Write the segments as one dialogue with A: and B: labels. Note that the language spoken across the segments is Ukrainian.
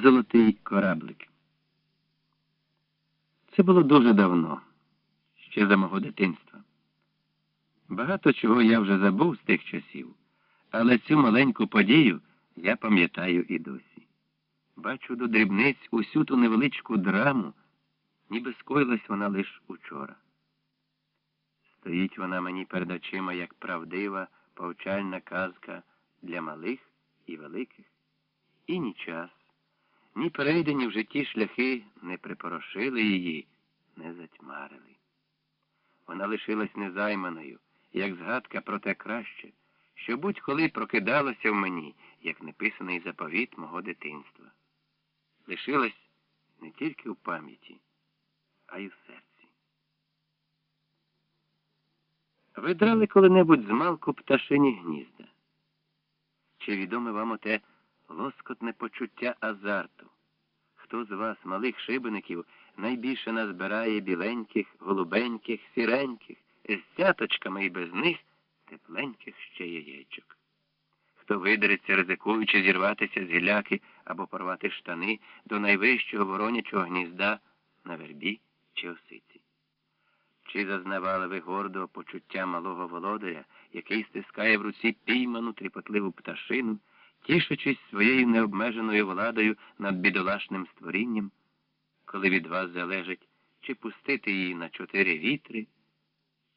A: золотий кораблик. Це було дуже давно, ще за мого дитинства. Багато чого я вже забув з тих часів, але цю маленьку подію я пам'ятаю і досі. Бачу до дрібниць усю ту невеличку драму, ніби скоїлась вона лише учора. Стоїть вона мені перед очима як правдива, повчальна казка для малих і великих, і ні час, ні перейдені в житті шляхи не припорошили її, не затьмарили. Вона лишилась незайманою, як згадка про те краще, що будь-коли прокидалося в мені, як неписаний заповіт мого дитинства. Лишилась не тільки у пам'яті, а й у серці. Ви драли коли-небудь змалку пташині гнізда? Чи відоме вам оте лоскотне почуття азарту? Хто з вас, малих шибеників, найбільше назбирає біленьких, голубеньких, сіреньких, з цяточками і без них тепленьких ще яєчок? Хто видереться, ризикуючи зірватися з гіляки або порвати штани до найвищого воронячого гнізда на вербі чи осиці? Чи зазнавали ви гордого почуття малого володаря, який стискає в руці пійману тріпотливу пташину, тішачись своєю необмеженою владою над бідолашним створінням, коли від вас залежить, чи пустити її на чотири вітри,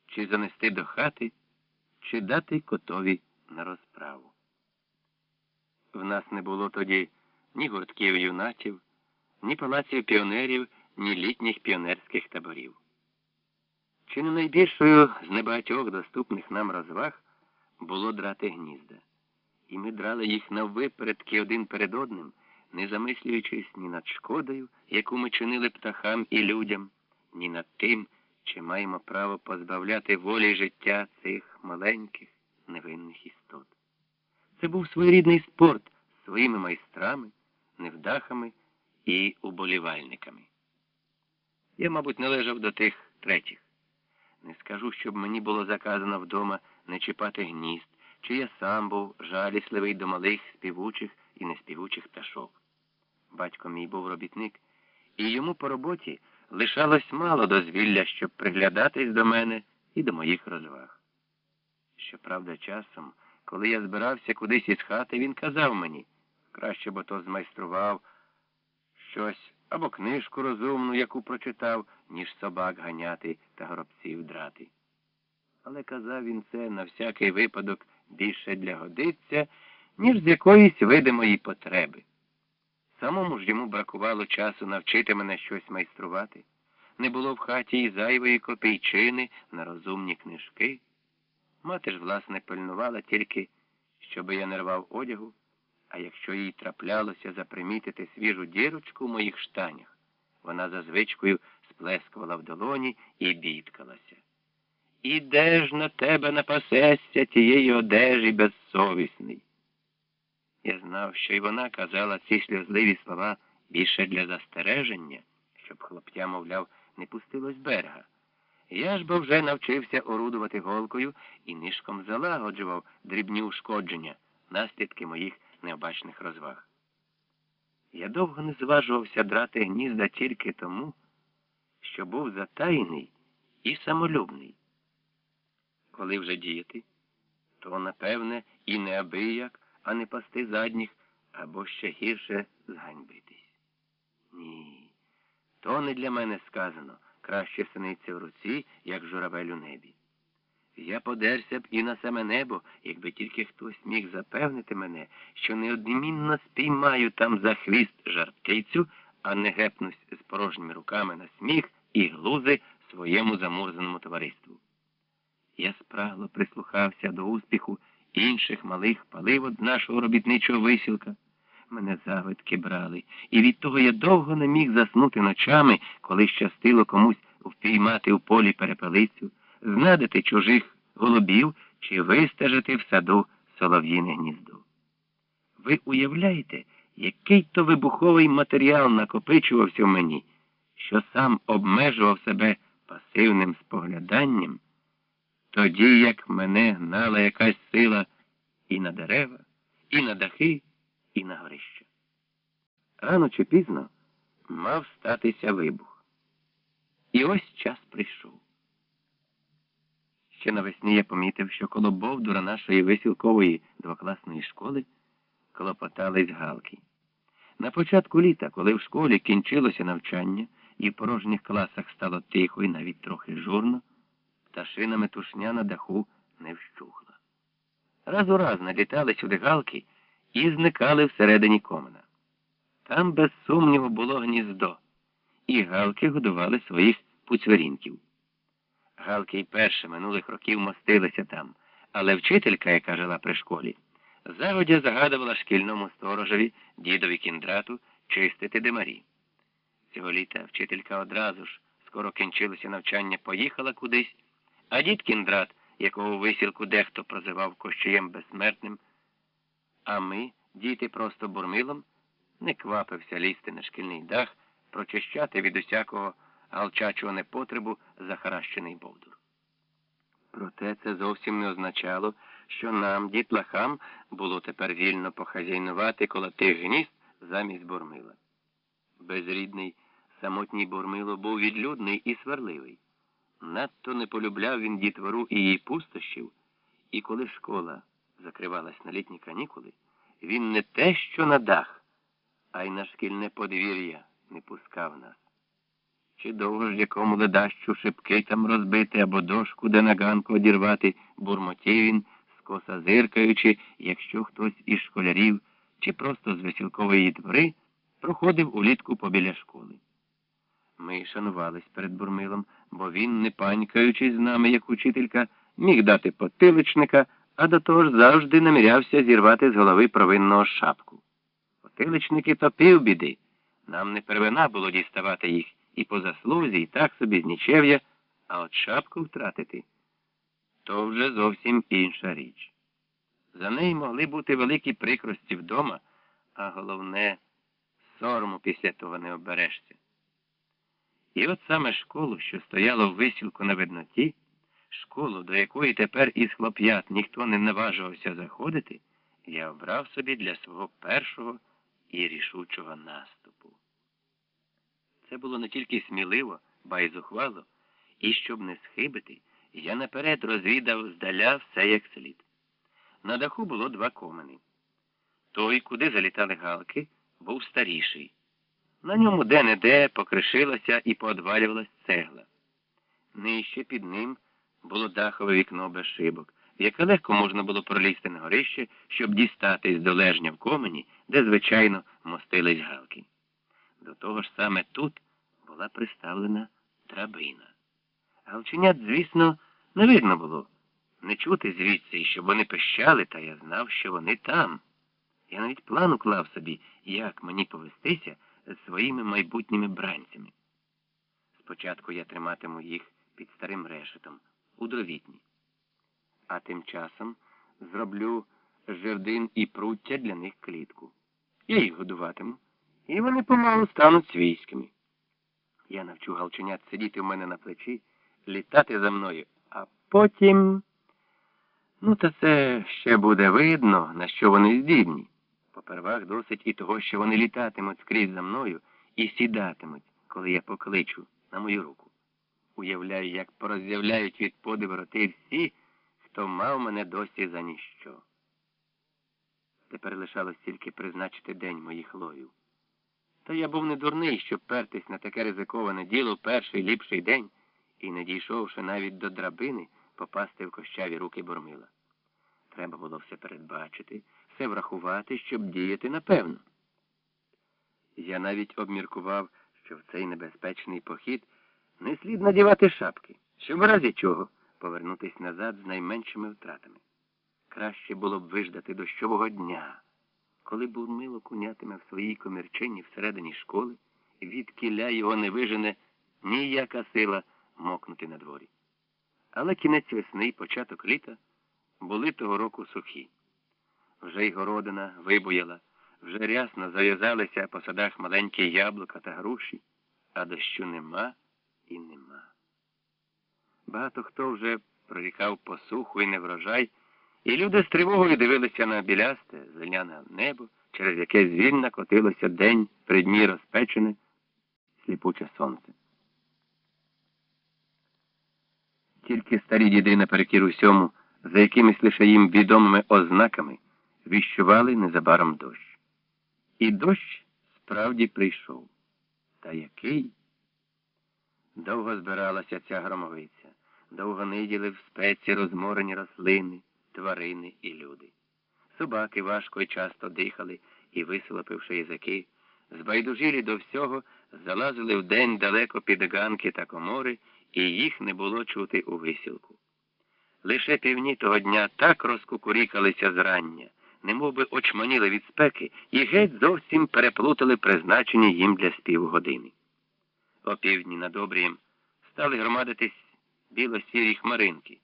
A: чи занести до хати, чи дати котові на розправу? В нас не було тоді ні гуртків юнатів, ні палаців піонерів, ні літніх піонерських таборів. Чи не найбільшою з небагатьох доступних нам розваг було драти гнізда, і ми драли їх наввипередки один перед одним, не замислюючись ні над шкодою, яку ми чинили птахам і людям, ні над тим, чи маємо право позбавляти волі життя цих маленьких невинних істот. Це був своєрідний спорт своїми майстрами, невдахами і уболівальниками. Я, мабуть, належав до тих третіх. Не скажу, щоб мені було заказано вдома не чіпати гнізд, чи я сам був жалісливий до малих співучих і неспівучих пташок. Батько мій був робітник, і йому по роботі лишалось мало дозвілля, щоб приглядатись до мене і до моїх розваг. Щоправда, часом, коли я збирався кудись із хати, він казав мені, краще б ото змайстрував щось або книжку розумну, яку прочитав, ніж собак ганяти та горобців драти. Але казав він це на всякий випадок більше для годиться, ніж з якоїсь видимої потреби. Самому ж йому бракувало часу навчити мене щось майструвати. Не було в хаті і зайвої копійчини на розумні книжки. Мати ж, власне, пильнувала тільки, щоби я не рвав одягу. А якщо їй траплялося запримітити свіжу дірочку в моїх штанях, вона за звичкою сплескувала в долоні і бідкалася. І де ж на тебе напасешся тієї одежі безсовісний? Я знав, що й вона казала ці сльозливі слова більше для застереження, щоб хлоптя, мовляв, не пустилось берега. Я ж бо вже навчився орудувати голкою і нишком залагоджував дрібні ушкодження, наслідки моїх необачних розваг. Я довго не зважувався драти гнізда тільки тому, що був затайний і самолюбний. Коли вже діяти, то, напевне, і неабияк, а не пасти задніх, або ще гірше зганьбитись. Ні, то не для мене сказано краще синиться в руці, як журавель у небі. Я подерся б і на саме небо, якби тільки хтось міг запевнити мене, що неодмінно спіймаю там за хвіст жарптицю, а не гепнусь з порожніми руками на сміх і глузи своєму замурзаному товариству. Я спрагло прислухався до успіху інших малих паливод нашого робітничого висілка. Мене завидки брали, і від того я довго не міг заснути ночами, коли щастило комусь впіймати у полі перепелицю знадити чужих голубів чи вистежити в саду солов'їне гніздо. Ви уявляєте, який то вибуховий матеріал накопичувався в мені, що сам обмежував себе пасивним спогляданням, тоді як мене гнала якась сила і на дерева, і на дахи, і на горище. рано чи пізно мав статися вибух. І ось час прийшов. Ще навесні я помітив, що коло Бовдура нашої висілкової двокласної школи клопотались галки. На початку літа, коли в школі кінчилося навчання і в порожніх класах стало тихо і навіть трохи журно, пташина метушня на даху не вщухла. Раз у раз налітали сюди галки і зникали всередині комина. Там, без сумніву, було гніздо, і галки годували своїх пуцверінків. Галки й перше минулих років мостилися там, але вчителька, яка жила при школі, загодя загадувала шкільному сторожеві, дідові кіндрату, чистити димарі. Цього літа вчителька одразу ж, скоро кінчилося навчання, поїхала кудись, а дід кіндрат, якого у висілку дехто прозивав кощеєм безсмертним, а ми, діти просто бурмилом, не квапився лізти на шкільний дах, прочищати від усякого галчачого непотребу захаращений бовдур. Проте це зовсім не означало, що нам, дітлахам, було тепер вільно похазяйнувати коло тих гнізд замість бурмила. Безрідний, самотній бурмило був відлюдний і сварливий. Надто не полюбляв він дітвору і її пустощів, і коли школа закривалась на літні канікули, він не те, що на дах, а й на шкільне подвір'я не пускав нас. Чи довго ж якому ледащу шибки там розбити або дошку де на ганку одірвати, бурмотів він, скоса зиркаючи, якщо хтось із школярів чи просто з весілкової двори проходив улітку побіля школи. Ми шанувались перед Бурмилом, бо він, не панькаючись з нами, як учителька, міг дати потиличника, а до того ж завжди намірявся зірвати з голови провинного шапку. Потиличники то півбіди. Нам не первина було діставати їх і по заслузі, і так собі з нічев'я, а от шапку втратити то вже зовсім інша річ. За неї могли бути великі прикрості вдома, а головне, сорому після того не оберешся. І от саме школу, що стояло в висілку на видноті, школу, до якої тепер із хлоп'ят ніхто не наважувався заходити, я обрав собі для свого першого і рішучого наступу. Це було не тільки сміливо, ба й зухвало, і щоб не схибити, я наперед розвідав здаля все як слід. На даху було два комини. Той, куди залітали галки, був старіший. На ньому де-не-де покришилася і поодвалювалась цегла. Нижче під ним було дахове вікно без шибок, в яке легко можна було пролізти на горище, щоб дістатись до лежня в комені, де, звичайно, мостились галки. До того ж саме тут була приставлена драбина. Галченят, звісно, не видно було. Не чути звідси, щоб вони пищали, та я знав, що вони там. Я навіть план уклав собі, як мені повестися з своїми майбутніми бранцями. Спочатку я триматиму їх під старим решетом у дровітні. А тим часом зроблю жердин і пруття для них клітку. Я їх годуватиму, і вони помалу стануть свійськими. Я навчу галченят сидіти в мене на плечі, літати за мною, а потім. Ну, та це ще буде видно, на що вони здібні. Попервах досить і того, що вони літатимуть скрізь за мною і сідатимуть, коли я покличу на мою руку. Уявляю, як пороз'являють від подиву роти всі, хто мав мене досі за ніщо. Тепер лишалось тільки призначити день моїх ловів. Та я був не дурний, щоб пертись на таке ризиковане діло перший ліпший день і, не дійшовши навіть до драбини, попасти в кощаві руки Бурмила. Треба було все передбачити, все врахувати, щоб діяти напевно. Я навіть обміркував, що в цей небезпечний похід не слід надівати шапки, щоб в разі чого повернутись назад з найменшими втратами. Краще було б виждати дощового дня, коли Бурмило кунятиме в своїй комірчині всередині школи, від кіля його не вижене ніяка сила мокнути на дворі. Але кінець весни і початок літа були того року сухі. Вже й городина вибуяла, вже рясно зав'язалися по садах маленькі яблука та груші, а дощу нема і нема. Багато хто вже прорікав посуху і неврожай, і люди з тривогою дивилися на білясте, зелене небо через яке звільно котилося день при дні розпечене сліпуче сонце. Тільки старі діди наперекір усьому, за якимись лише їм відомими ознаками, віщували незабаром дощ. І дощ справді прийшов. Та який? Довго збиралася ця громовиця, довго ниділи в спеці розморені рослини, тварини і люди. Собаки важко і часто дихали і, висолопивши язики, збайдужілі до всього, залазили вдень далеко під ганки та комори, і їх не було чути у висілку. Лише півні того дня так розкукурікалися зрання, немов би очманіли від спеки, і геть зовсім переплутали призначені їм для співу години. О півдні над обрієм стали громадитись біло-сірі хмаринки,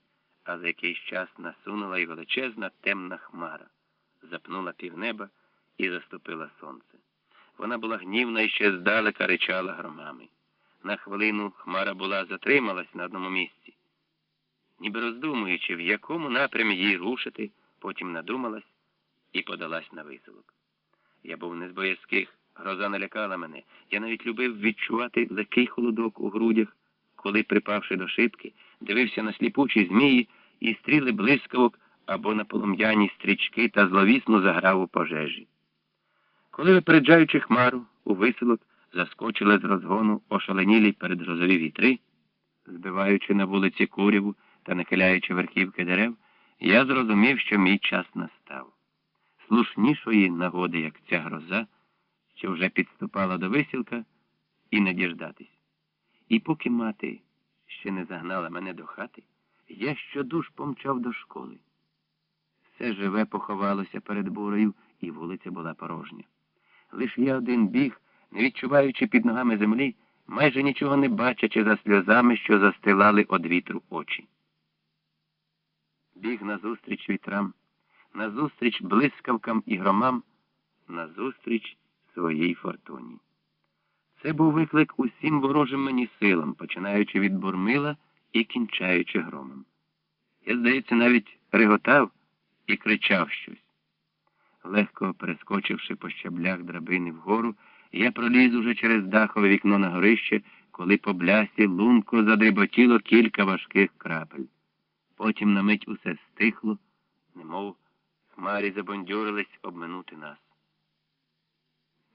A: а за якийсь час насунула й величезна темна хмара, запнула півнеба і заступила сонце. Вона була гнівна і ще здалека ричала громами. На хвилину хмара була затрималась на одному місці. Ніби роздумуючи, в якому напрямі їй рушити, потім надумалась і подалась на висилок. Я був не з боязких, гроза не лякала мене. Я навіть любив відчувати легкий холодок у грудях, коли, припавши до шибки, дивився на сліпучі змії і стріли блискавок або на полум'яні стрічки та зловісну заграву пожежі. Коли, випереджаючи хмару, у висилок заскочили з розгону ошаленілі передгрозові вітри, збиваючи на вулиці куряву та нахиляючи верхівки дерев, я зрозумів, що мій час настав. Слушнішої нагоди, як ця гроза, що вже підступала до висілка, і не діждатись. І поки мати ще не загнала мене до хати, я щодуж помчав до школи. Все живе поховалося перед бурею, і вулиця була порожня. Лиш я один біг, не відчуваючи під ногами землі, майже нічого не бачачи за сльозами, що застилали од вітру очі. Біг назустріч вітрам, назустріч блискавкам і громам, назустріч своїй фортуні. Це був виклик усім ворожим мені силам, починаючи від бурмила і кінчаючи громом. Я, здається, навіть реготав і кричав щось. Легко перескочивши по щаблях драбини вгору, я проліз уже через дахове вікно на горище, коли по блясі лунко задріботіло кілька важких крапель. Потім на мить усе стихло, немов хмарі забондюрились обминути нас.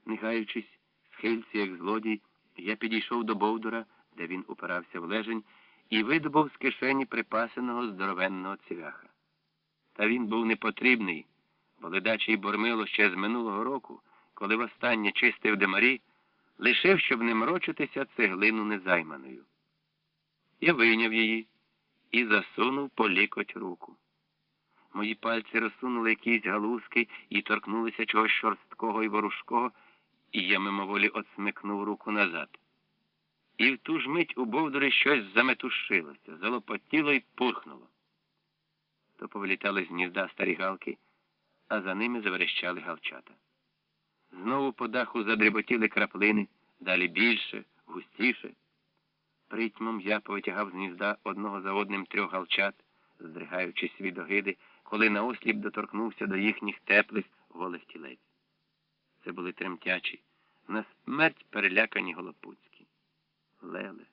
A: Не гаючись, схильці, як злодій, я підійшов до Бовдура, де він упирався в лежень, і видобув з кишені припасеного здоровенного цвяха. Та він був непотрібний, бо ледачий Бормило ще з минулого року, коли востаннє чистив демарі, лишив, щоб не мрочитися цеглину незайманою. Я вийняв її і засунув по лікоть руку. Мої пальці розсунули якісь галузки і торкнулися чогось шорсткого і ворушкого, і я мимоволі отсмикнув руку назад. І в ту ж мить у Бовдурі щось заметушилося, залопотіло і пурхнуло. То повилітали з гнізда старі галки, а за ними заверещали галчата. Знову по даху задріботіли краплини, далі більше, густіше. Притьмом я повитягав з гнізда одного за одним трьох галчат, здригаючись від огиди, коли наосліп доторкнувся до їхніх теплих голих тілець. Це були тремтячі, на смерть перелякані голопуцькі. Леле,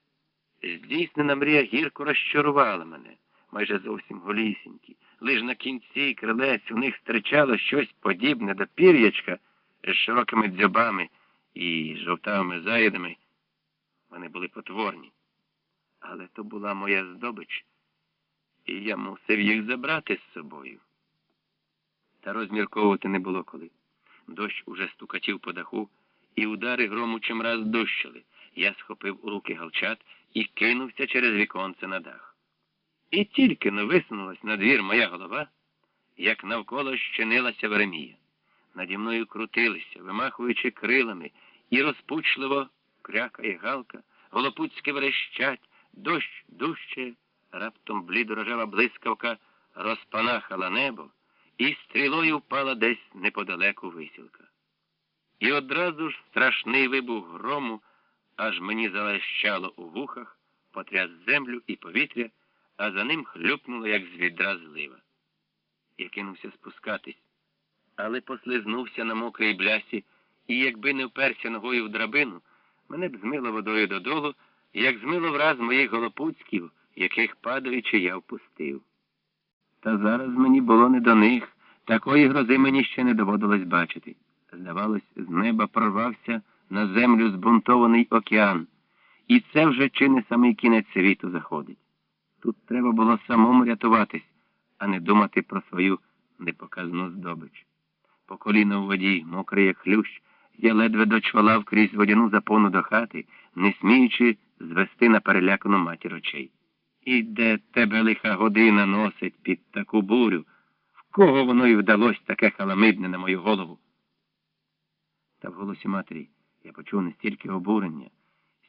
A: здійснена мрія гірко розчарувала мене, майже зовсім голісінькі. Лиш на кінці крилець у них стричало щось подібне до пір'ячка з широкими дзьобами і жовтавими заїдами. Вони були потворні. Але то була моя здобич, і я мусив їх забрати з собою. Та розмірковувати не було коли. Дощ уже стукатів по даху, і удари грому чимраз дощили. Я схопив у руки галчат і кинувся через віконце на дах. І тільки не висунулась на двір моя голова, як навколо щинилася Веремія. Наді мною крутилися, вимахуючи крилами, і розпучливо крякає галка, голопуцьки верещать, дощ дужче, раптом блідорожева блискавка розпанахала небо і стрілою впала десь неподалеку висілка. І одразу ж страшний вибух грому, аж мені залещало у вухах, потряс землю і повітря, а за ним хлюпнуло, як з відра злива. Я кинувся спускатись, але послизнувся на мокрій блясі, і якби не вперся ногою в драбину, мене б змило водою додолу, як змило враз моїх голопуцьків, яких падаючи я впустив. Та зараз мені було не до них, такої грози мені ще не доводилось бачити. Здавалось, з неба прорвався на землю збунтований океан, і це вже чи не самий кінець світу заходить. Тут треба було самому рятуватись, а не думати про свою непоказну здобич. По коліна у воді, мокрий як хлющ, я ледве дочвалав крізь водяну запону до хати, не сміючи звести на перелякану матір очей. І де тебе лиха година носить під таку бурю? В кого воно й вдалось таке халамидне на мою голову? Та в голосі матері я почув не стільки обурення,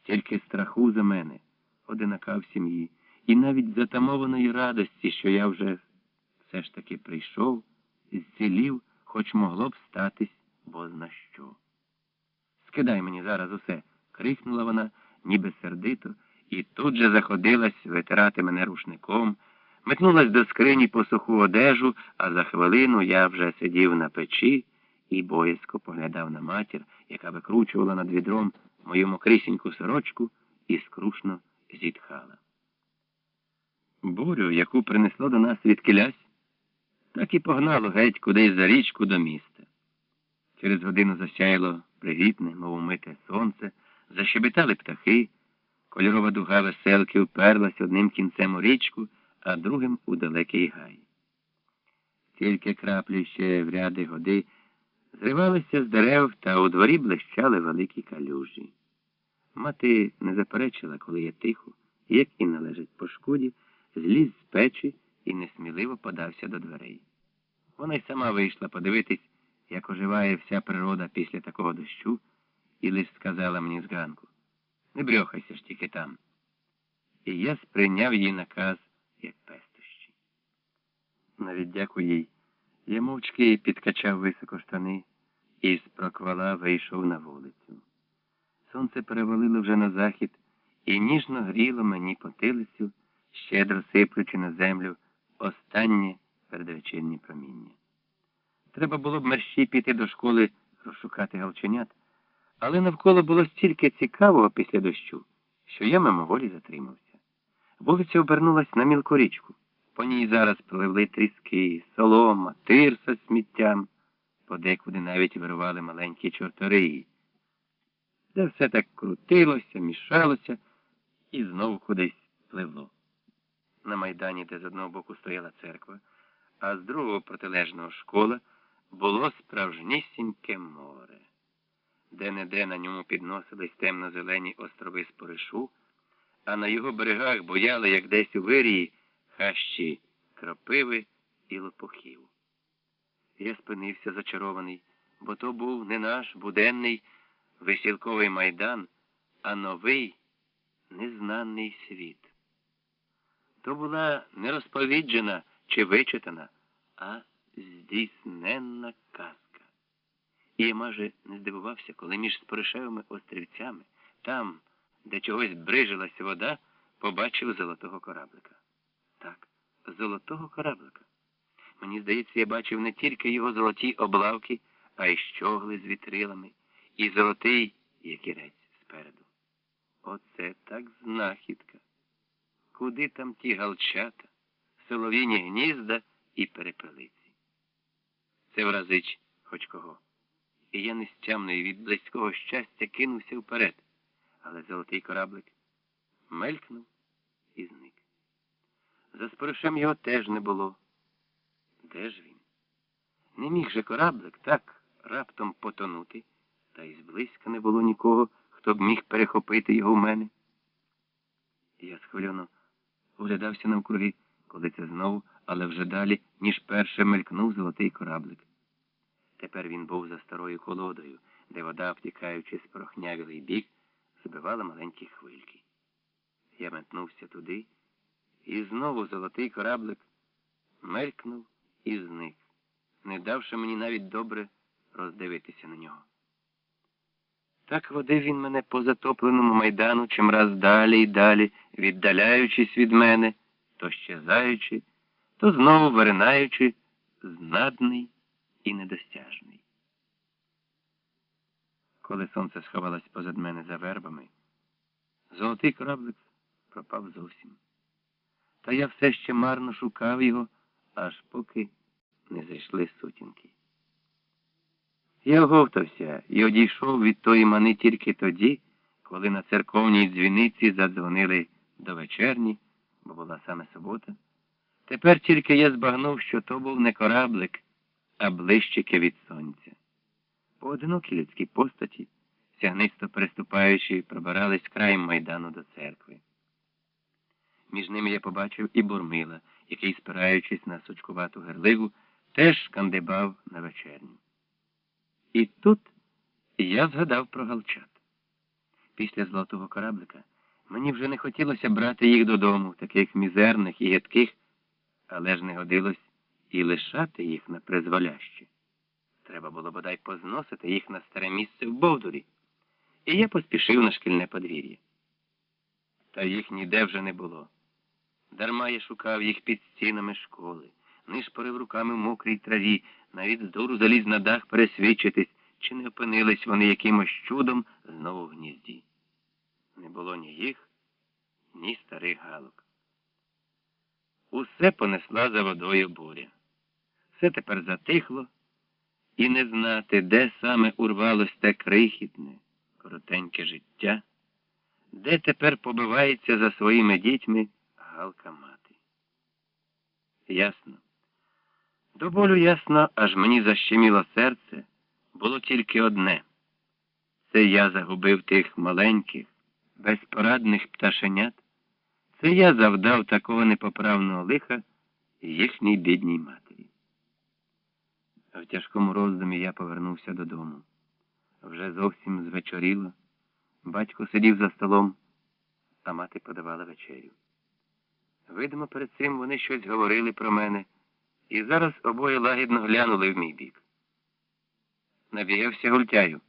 A: стільки страху за мене, одинака в сім'ї, і навіть затамованої радості, що я вже все ж таки прийшов, зцілів, хоч могло б статись бозна що. Скидай мені зараз усе, крикнула вона, ніби сердито, і тут же заходилась витирати мене рушником, метнулась до скрині по суху одежу, а за хвилину я вже сидів на печі і боязко поглядав на матір, яка викручувала над відром мою мокрисіньку сорочку і скрушно зітхала. Бурю, яку принесло до нас від так і погнало геть кудись за річку до міста. Через годину засяяло привітне, мов умите сонце, защебетали птахи, кольорова дуга веселки вперлась одним кінцем у річку, а другим у далекий гай. Тільки краплі ще в ряди годи зривалися з дерев та у дворі блищали великі калюжі. Мати не заперечила, коли я тихо, як і належить по шкоді, зліз з печі і несміливо подався до дверей. Вона й сама вийшла подивитись, як оживає вся природа після такого дощу, і лиш сказала мені зганку не брьохайся ж тільки там. І я сприйняв її наказ, як пестощі. Навіть дякую їй. Я мовчки підкачав високо штани і з проквала вийшов на вулицю. Сонце перевалило вже на захід і ніжно гріло мені потилицю, щедро сиплючи на землю останнє передвечірнє проміння. Треба було б мерщій піти до школи розшукати галченят, але навколо було стільки цікавого після дощу, що я мимоволі затримався. Вулиця обернулась на мілку річку. По ній зараз пливли тріски, солома, тирса сміттям, подекуди навіть вирували маленькі чорториї. Де все так крутилося, мішалося і знову кудись пливло. На майдані, де з одного боку стояла церква, а з другого протилежного школа, було справжнісіньке море. Де-не-де на ньому підносились темно-зелені острови споришу, а на його берегах бояли, як десь у вирії, хащі кропиви і лопухів. Я спинився зачарований, бо то був не наш буденний весілковий майдан, а новий незнаний світ. То була не розповіджена чи вичитана, а здійсненна казка. І я майже не здивувався, коли між споришевими острівцями, там, де чогось брижилась вода, побачив золотого кораблика. Так, золотого кораблика. Мені здається, я бачив не тільки його золоті облавки, а й щогли з вітрилами, і золотий якірець спереду. Оце так знахідка. Куди там ті галчата, солов'їні гнізда і перепелиці? Це вразич хоч кого. І я нестямний від близького щастя кинувся вперед, але золотий кораблик мелькнув і зник. За споришем його теж не було. Де ж він? Не міг же кораблик так раптом потонути, та й зблизька не було нікого, хто б міг перехопити його в мене. Я схвильоно оглядався навкруги, коли це знову, але вже далі, ніж перше мелькнув золотий кораблик. Тепер він був за старою колодою, де вода, втікаючи з прохнявілий бік, збивала маленькі хвильки. Я метнувся туди, і знову золотий кораблик мелькнув і зник, не давши мені навіть добре роздивитися на нього. Так водив він мене по затопленому майдану чимраз далі й далі, віддаляючись від мене, то щезаючи, то знову виринаючи, знадний і недосяжний. Коли сонце сховалось позад мене за вербами, золотий кораблик пропав зовсім. Та я все ще марно шукав його, аж поки не зайшли сутінки. Я оговтався і одійшов від тої мани тільки тоді, коли на церковній дзвіниці задзвонили до вечерні, бо була саме субота. Тепер тільки я збагнув, що то був не кораблик, а блищики від сонця. Поодинокі людські постаті, сягнисто переступаючи, пробирались краєм майдану до церкви. Між ними я побачив і Бурмила, який, спираючись на сучкувату герливу, теж скандибав на вечерню. І тут я згадав про галчат. Після золотого кораблика мені вже не хотілося брати їх додому, таких мізерних і гидких, але ж не годилось і лишати їх на призволяще. Треба було бодай позносити їх на старе місце в Бовдурі. І я поспішив на шкільне подвір'я. Та їх ніде вже не було. Дарма я шукав їх під стінами школи, нишпорив руками в мокрій траві, навіть з дуру заліз на дах пересвідчитись, чи не опинились вони якимось чудом знову в гнізді. Не було ні їх, ні старих галок. Усе понесла за водою буря. Все тепер затихло, і не знати, де саме урвалось те крихітне, коротеньке життя, де тепер побивається за своїми дітьми галка мати. Ясно. До болю ясно, аж мені защеміло серце, було тільки одне. Це я загубив тих маленьких, безпорадних пташенят. Це я завдав такого непоправного лиха їхній бідній матері. В тяжкому роздумі я повернувся додому. Вже зовсім звечоріло. Батько сидів за столом, а мати подавала вечерю. Видимо, перед цим вони щось говорили про мене, і зараз обоє лагідно глянули в мій бік. Набігався гультяю.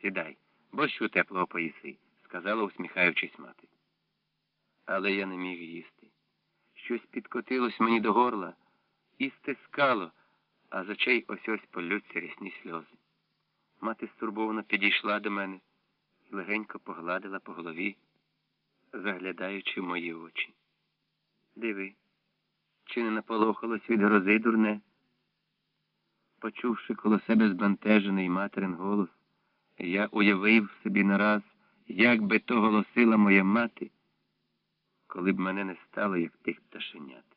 A: Сідай, борщу теплого поїси, сказала, усміхаючись мати. Але я не міг їсти. Щось підкотилось мені до горла і стискало, а з очей ось ось полються рясні сльози. Мати стурбовано підійшла до мене і легенько погладила по голові, заглядаючи в мої очі. Диви, чи не наполохалось від грози дурне? Почувши коло себе збентежений материн голос, я уявив собі нараз, як би то голосила моя мати, коли б мене не стало, як тих пташенят.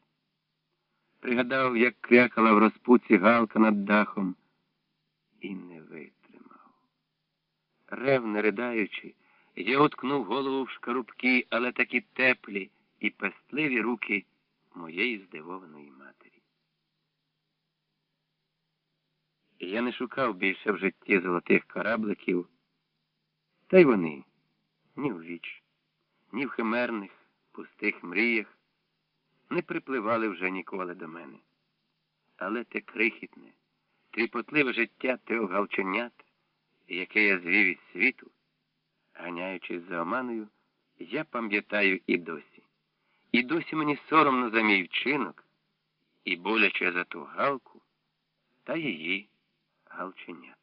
A: Пригадав, як крякала в розпуці галка над дахом, і не витримав. Ревне ридаючи, я уткнув голову в шкарубки, але такі теплі і пестливі руки моєї здивованої матері. Я не шукав більше в житті золотих корабликів, та й вони ні в віч, ні в химерних, пустих мріях не припливали вже ніколи до мене. Але те крихітне, тріпотливе життя тих галченят, яке я звів із світу, ганяючись за оманою, я пам'ятаю і досі. І досі мені соромно за мій вчинок, і боляче за ту галку та її галченят.